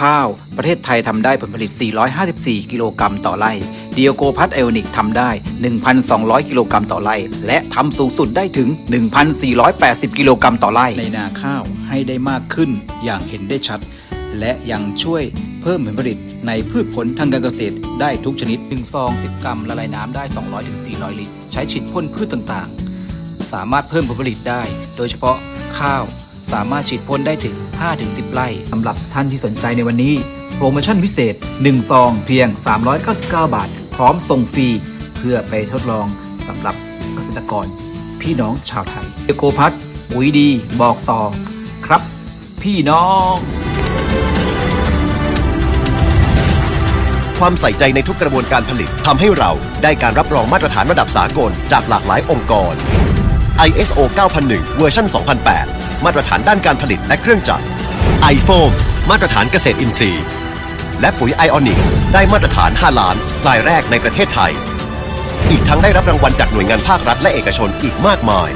ข้าว ประเทศไทยทำได้ผลผลิต 454 กิโลกรัมต่อไร่เดียโกพัทไอโอนิกทำได้ 1,200 กิโลกรัมต่อไร่ และทำสูงสุดได้ถึง 1,480 กิโลกรัมต่อไร่ ในนาข้าวให้ได้มากขึ้นอย่างเห็นได้ชัด และยังช่วยเพิ่มผลผลิตในพืชผลทางการเกษตรได้ทุกชนิด1ซอง 10 กรัมละลายน้ำได้ 200-400 ลิตร ใช้ฉีดพ่นพืชต่างๆ สามารถเพิ่มผลผลิตได้ โดยเฉพาะข้าว สามารถฉีดพ่นได้ถึง 5-10 ไร่สำหรับท่านที่สนใจในวันนี้ โปรโมชั่นพิเศษ 1 ซองเพียง 399 บาท พร้อมส่งฟรี เพื่อไปทดลองสำหรับเกษตรกร พี่น้องชาวไทยเอโกพัทปุ๋ยดีบอกต่อครับ พี่น้องความใส่ใจในทุกกระบวนการผลิตทำให้เราได้การรับรองมาตรฐานระดับสากลจากหลากหลายองค์กร ISO 9001 เวอร์ชัน2008 มาตรฐานด้านการผลิตและเครื่องจักร iFoam มาตรฐานเกษตรอินทรีย์ และปุ๋ยไอออนิกได้มาตรฐาน 5 ล้านรายแรกในประเทศไทย อีกทั้งได้รับรางวัลจากหน่วยงานภาครัฐและเอกชนอีกมากมาย